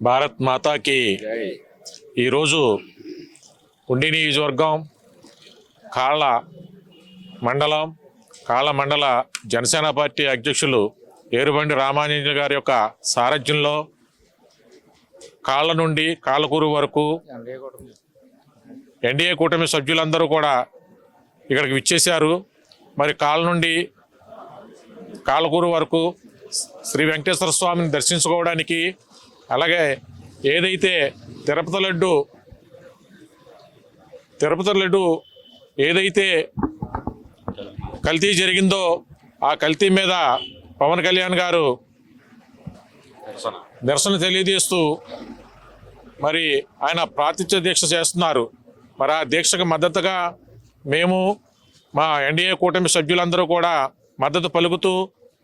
భారత్ మాతాకి ఈరోజు ఉండి నియోజకవర్గం కాళ్ళ మండలం కాళ్ళ మండల జనసేన పార్టీ అధ్యక్షులు ఏరుబండి రామాంజనేయులు గారి యొక్క సారథ్యంలో కాళ్ళ నుండి కాళ్ళకూరు వరకు ఎన్డీఏ కూటమి సభ్యులందరూ కూడా ఇక్కడికి విచ్చేశారు. మరి కాళ్ళ నుండి కాళ్ళకూరు వరకు శ్రీ వెంకటేశ్వర స్వామిని దర్శించుకోవడానికి అలాగే ఏదైతే తిరుపతి లడ్డు తిరుపతి లడ్డు ఏదైతే కల్తీ జరిగిందో ఆ కల్తీ మీద పవన్ కళ్యాణ్ గారు నిరసన తెలియజేస్తూ మరి ఆయన ప్రాతిథ్య దీక్ష చేస్తున్నారు. మరి ఆ దీక్షకు మద్దతుగా మేము మా ఎన్డీఏ కూటమి సభ్యులందరూ కూడా మద్దతు పలుకుతూ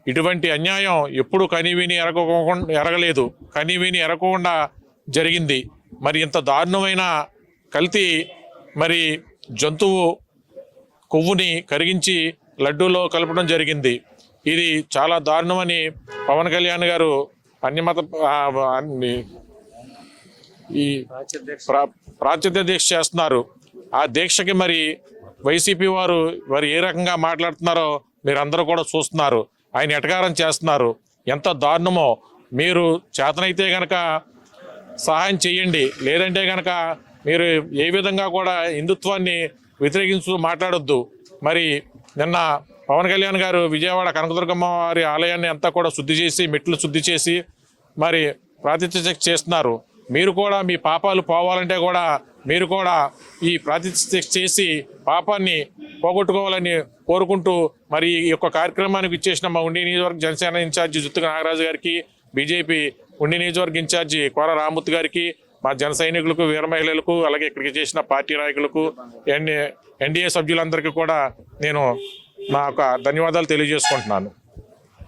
ఇటువంటి అన్యాయం ఎప్పుడు కనివిని ఎరగకుండా ఎరగలేదు. కనివిని ఎరగకుండా జరిగింది. మరి ఇంత దారుణమైన కల్తీ మరి జంతువు కొవ్వుని కరిగించి లడ్డూలో కలపడం జరిగింది. ఇది చాలా దారుణమని పవన్ కళ్యాణ్ గారు అన్ని మత ఈ ప్రా- ప్రాచుర్య దీక్ష చేస్తున్నారు. ఆ దీక్షకి మరి వైసీపీ వారు మరి ఏ రకంగా మాట్లాడుతున్నారో మీరు అందరూ కూడా చూస్తున్నారు. ఆయన ఎటకారం చేస్తున్నారు? ఎంత దారుణమో. మీరు చేతనైతే గనక సహాయం చేయండి లేదంటే గనక మీరు ఏ విధంగా కూడా హిందుత్వాన్ని వ్యతిరేకించు మాట్లాడొద్దు. మరి నిన్న పవన్ కళ్యాణ్ గారు విజయవాడ కనకదుర్గమ్మ వారి ఆలయాన్ని అంతా కూడా శుద్ధి చేసి మెట్లు శుద్ధి చేసి మరి ప్రాతిథ్య చేస్తున్నారు. మీరు కూడా మీ పాపాలు పోవాలంటే కూడా మీరు కూడా ఈ ప్రాతిథ్య చేసి పాపాన్ని పోగొట్టుకోవాలని కోరుకుంటూ మరి ఈ యొక్క కార్యక్రమానికి ఇచ్చేసిన మా ఉండి నియోజకవర్గ జనసేన ఇన్ఛార్జి జుత్తుక నాగరాజు గారికి బీజేపీ ఉండి నియోజకవర్గ ఇన్ఛార్జి కోర రామూర్తి గారికి మా జన సైనికులకు వీర మహిళలకు అలాగే ఇక్కడికి చేసిన పార్టీ నాయకులకు ఎన్ఏ ఎన్డీఏ సభ్యులందరికీ కూడా నేను నా యొక్క ధన్యవాదాలు తెలియజేసుకుంటున్నాను.